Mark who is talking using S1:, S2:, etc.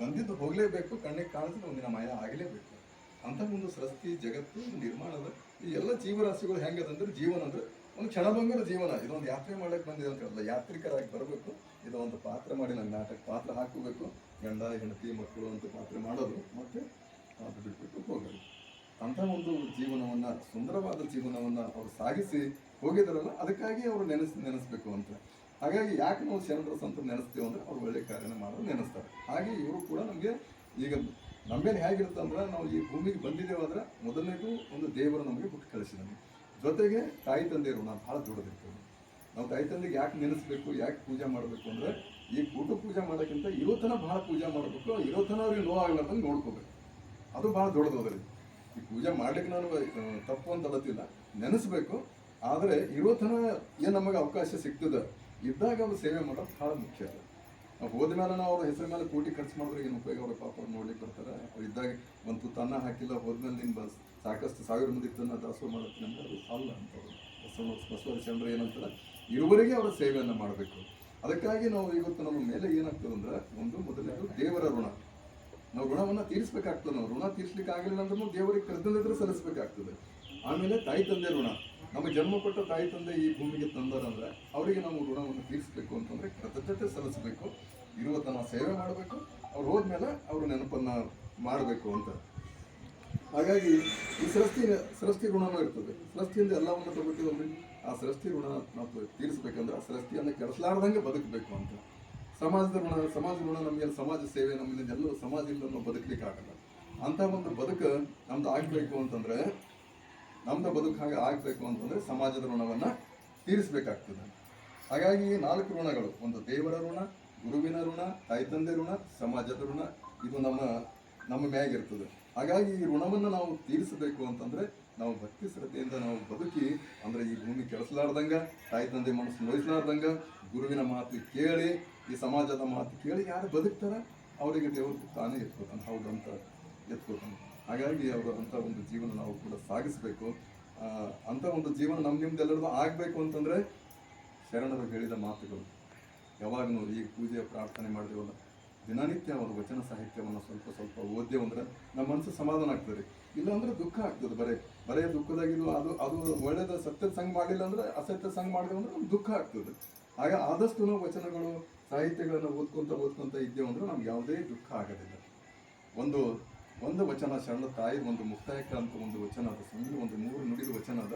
S1: ಬಂದಿದ್ದು ಹೋಗಲೇಬೇಕು, ಕಣ್ಣಿಗೆ ಕಾಣಿಸಿದ್ರೆ ಒಂದಿನ ಮಾಯ ಆಗಲೇಬೇಕು. ಅಂಥ ಒಂದು ಸೃಷ್ಟಿ, ಜಗತ್ತು, ನಿರ್ಮಾಣದ ಈ ಎಲ್ಲ ಜೀವರಾಶಿಗಳು ಹೆಂಗದಂದ್ರೆ ಜೀವನ ಅಂದ್ರೆ ಒಂದು ಕ್ಷಣಭಂಗದ ಜೀವನ. ಇದೊಂದು ಯಾತ್ರೆ ಮಾಡಕ್ಕೆ ಬಂದಿದೆ ಅಂತ ಹೇಳಲ್ಲ. ಯಾತ್ರಿಕರಾಗಿ ಬರಬೇಕು. ಇದು ಒಂದು ಪಾತ್ರ ಮಾಡಿ ನಂಗೆ ನಾಟಕ ಪಾತ್ರ ಹಾಕಬೇಕು. ಗಂಡ ಹೆಂಡತಿ, ಮಕ್ಕಳು ಅಂತ ಪಾತ್ರ ಮಾಡೋದು. ಮತ್ತೆ ಅದು ಬಿಟ್ಬಿಟ್ಟು ಹೋಗೋದು. ಅಂಥ ಒಂದು ಜೀವನವನ್ನ, ಸುಂದರವಾದ ಜೀವನವನ್ನ ಅವರು ಸಾಗಿಸಿ ಹೋಗಿದಾರಲ್ಲ ಅದಕ್ಕಾಗಿ ಅವರು ನೆನೆಸ್, ನೆನೆಸ್ಬೇಕು ಅಂತ. ಹಾಗಾಗಿ ಯಾಕೆ ನಾವು ಶರಣರ ಸಂತ ನೆನೆಸ್ತೀವಿ ಅಂದರೆ ಅವ್ರು ಒಳ್ಳೆ ಕಾರ್ಯನ ಮಾಡೋದು ನೆನೆಸ್ತಾರೆ. ಹಾಗೆ ಇವರು ಕೂಡ ನಮಗೆ ಈಗ ನಮ್ಮೇಲೆ ಹೇಗಿರುತ್ತೆ ಅಂದ್ರೆ ನಾವು ಈ ಭೂಮಿಗೆ ಬಂದಿದ್ದೇವೆ ಅಂದ್ರೆ ಮೊದಲನೇದು ಒಂದು ದೇವರು ನಮಗೆ ಬಿಟ್ಟು ಕಳಿಸಿದ್ದಾನೆ. ಜೊತೆಗೆ ತಾಯಿ ತಂದೆಯರು ನಾವು ಭಾಳ ದೊಡ್ಡದಿರ್ತೇವೆ ನಾವು ತಾಯಿ ತಂದೆಗೆ ಯಾಕೆ ನೆನೆಸ್ಬೇಕು, ಯಾಕೆ ಪೂಜೆ ಮಾಡಬೇಕು ಅಂದರೆ ಈ ಕೂಟು ಪೂಜೆ ಮಾಡೋಕ್ಕಿಂತ ಇರೋತನ ಭಾಳ ಪೂಜೆ ಮಾಡಬೇಕು ಇರೋತನ ಅವ್ರಿಗೆ ಅಂತ ನೋಡ್ಕೋಬೇಕು. ಅದು ಭಾಳ ದೊಡ್ಡದೋದ್ರಿ ಈ ಪೂಜೆ ಮಾಡ್ಲಿಕ್ಕೆ ನಾನು ತಪ್ಪು ಅಂತ ಅಳತಿಲ್ಲ. ನೆನೆಸ್ಬೇಕು, ಆದರೆ ಇರೋತನ ಏನು ನಮಗೆ ಅವಕಾಶ ಸಿಗ್ತದೆ? ಇದ್ದಾಗ ಅವ್ರು ಸೇವೆ ಮಾಡೋದು ಭಾಳ ಮುಖ್ಯ ಅದು. ನಾವು ಹೋದ್ಮೇಲೆ ನಾವು ಅವ್ರ ಹೆಸರು ಮೇಲೆ ಕೋಟಿ ಖರ್ಚು ಮಾಡಿದ್ರೆ ಏನು ಉಪಯೋಗ ಅವ್ರ ಪಾಪ ಅವ್ರು ನೋಡ್ಲಿಕ್ಕೆ ಬರ್ತಾರೆ. ಅವ್ರು ಇದ್ದಾಗ ಒಂದು ತುತ್ತು ಹಾಕಿಲ್ಲ ಹೋದ್ಮೇಲೆ ನಿನ್ನ ಬಸ್ ಸಾಕಷ್ಟು ಸಾವಿರ ಮಂದಿ ತನ್ನ ದಾಸೋಹ ಮಾಡುತ್ತೆ ನಮ್ಗೆ ಅದು ಅಲ್ಲ ಅಂತ ಬಸವ ಬಸವ ಚಂದ್ರ ಏನಂತಾರೆ? ಇರುವರೆಗೆ ಅವರ ಸೇವೆಯನ್ನು ಮಾಡಬೇಕು. ಅದಕ್ಕಾಗಿ ನಾವು ಇವತ್ತು ನಮ್ಮ ಮೇಲೆ ಏನಾಗ್ತದೆ ಅಂದ್ರೆ ಒಂದು ಮೊದಲನೇದು ದೇವರ ಋಣ. ನಾವು ಋಣವನ್ನ ತೀರಿಸಬೇಕಾಗ್ತದೆ. ನಾವು ಋಣ ತೀರಿಸ್ಲಿಕ್ಕೆ ಆಗಲಿಲ್ಲ ಅಂದ್ರೂ ದೇವರಿಗೆ ಕೃತಜ್ಞತೆ ಸಲ್ಲಿಸಬೇಕಾಗ್ತದೆ. ಆಮೇಲೆ ತಾಯಿ ತಂದೆ ಋಣ. ನಮ್ಮ ಜನ್ಮ ಕೊಟ್ಟ ತಾಯಿ ತಂದೆ ಈ ಭೂಮಿಗೆ ತಂದರಂದ್ರೆ ಅವರಿಗೆ ನಾವು ಋಣವನ್ನು ತೀರಿಸಬೇಕು ಅಂತಂದ್ರೆ ಕೃತಜ್ಞತೆ ಸಲ್ಲಿಸಬೇಕು ಇರುವ ತನ್ನ ಸೇವೆ ಮಾಡಬೇಕು, ಅವ್ರು ಹೋದ್ಮೇಲೆ ಅವರು ನೆನಪನ್ನ ಮಾಡಬೇಕು ಅಂತ. ಹಾಗಾಗಿ ಈ ಸೃಷ್ಟಿ ಸೃಷ್ಟಿ ಋಣನೂ ಇರ್ತದೆ. ಸೃಷ್ಟಿಯಿಂದ ಎಲ್ಲವನ್ನು ತಗೋತೀವಲ್ರಿ? ಆ ಸೃಷ್ಟಿ ಋಣ ನಾವು ತೀರಿಸಬೇಕಂದ್ರೆ ಆ ಸೃಷ್ಟಿಯನ್ನು ಕೆಡಿಸಲಾರ್ದಂಗೆ ಬದುಕಬೇಕು ಅಂತ. ಸಮಾಜದ ಋಣ ಸಮಾಜ ಋಣ ನಮಗೆ ಸಮಾಜ ಸೇವೆ ನಮ್ಮಿಂದ ಎಲ್ಲರೂ ಸಮಾಜದಿಂದ ನಾವು ಬದುಕಲಿಕ್ಕೆ ಆಗಲ್ಲ ಅಂತ ಒಂದು ಬದುಕು ನಮ್ದು ಆಗಬೇಕು ಅಂತಂದ್ರೆ ನಮ್ದು ಬದುಕು ಹಾಗೆ ಆಗಬೇಕು ಅಂತಂದರೆ ಸಮಾಜದ ಋಣವನ್ನು ತೀರಿಸಬೇಕಾಗ್ತದೆ. ಹಾಗಾಗಿ ಈ ನಾಲ್ಕು ಋಣಗಳು, ಒಂದು ದೇವರ ಋಣ, ಗುರುವಿನ ಋಣ, ತಾಯಿ ತಂದೆ ಋಣ, ಸಮಾಜದ ಋಣ, ಇದು ನಮ್ಮ ನಮ್ಮ ಮ್ಯಾಗಿರ್ತದೆ ಹಾಗಾಗಿ ಈ ಋಣವನ್ನು ನಾವು ತೀರಿಸಬೇಕು ಅಂತಂದರೆ ನಾವು ಭಕ್ತಿ ಶ್ರದ್ಧೆಯಿಂದ ನಾವು ಬದುಕಿ, ಅಂದರೆ ಈ ಭೂಮಿ ಕೆಲಸಲಾರ್ದಂಗೆ ತಾಯಿ ತಂದೆ ಮನಸ್ಸು ನೋಯಿಸಲಾರ್ದಂಗ, ಗುರುವಿನ ಮಾತು ಕೇಳಿ, ಈ ಸಮಾಜದ ಮಾತು ಕೇಳಿ ಯಾರು ಬದುಕ್ತಾರೆ? ಅವರಿಗೆ ದೇವರು ತಾನೇ ಎತ್ಕೋತಾನೆ ಹೌದಂತ ಎತ್ಕೋತಾನೆ ಹಾಗಾಗಿ ಅವರು ಅಂತ ಒಂದು ಜೀವನ ನಾವು ಕೂಡ ಸಾಗಿಸಬೇಕು. ಅಂತ ಒಂದು ಜೀವನ ನಮ್ಮ ನಿಮ್ದೆಲ್ಲರದು ಆಗಬೇಕು ಅಂತಂದ್ರೆ ಶರಣರು ಹೇಳಿದ ಮಾತುಗಳು. ಯಾವಾಗಲೂ ಈ ಪೂಜೆ ಪ್ರಾರ್ಥನೆ ಮಾಡಿದೆವಲ್ಲ, ದಿನನಿತ್ಯ ಅವರ ವಚನ ಸಾಹಿತ್ಯವನ್ನು ಸ್ವಲ್ಪ ಸ್ವಲ್ಪ ಓದ್ಯವು ಅಂದ್ರೆ ನಮ್ಮ ಮನಸ್ಸು ಸಮಾಧಾನ ಆಗ್ತದೆ ಇಲ್ಲಾಂದ್ರೆ ದುಃಖ ಆಗ್ತದೆ ಬರೇ. ಬರೇ ದುಃಖದಾಗಿದ್ದು ಅದು ಅದು ಒಳ್ಳೇದ ಸತ್ಯದ ಸಂಘ ಮಾಡಿಲ್ಲ ಅಂದರೆ ಅಸತ್ಯ ಸಂಘ ಮಾಡಿದೆವು ಅಂದ್ರೆ ನಮ್ಗೆ ದುಃಖ ಆಗ್ತದೆ. ಆಗ ಆದಷ್ಟು ವಚನಗಳು, ಸಾಹಿತ್ಯಗಳನ್ನು ಓದ್ಕೊಂತ ಓದ್ಕೊಂತ ಇದ್ದೇವೆ ಅಂದ್ರೆ ನಮ್ಗೆ ಯಾವುದೇ ದುಃಖ ಆಗೋದಿಲ್ಲ. ಒಂದು ಒಂದು ವಚನ ಶರಣ ತಾಯಿ, ಒಂದು ಮುಕ್ತಾಯಕ ಅಂತ ಒಂದು ವಚನ, ಅದ ಸಣ್ಣ ಒಂದು ಮೂರು ನುಡಿದ ವಚನ ಅದ.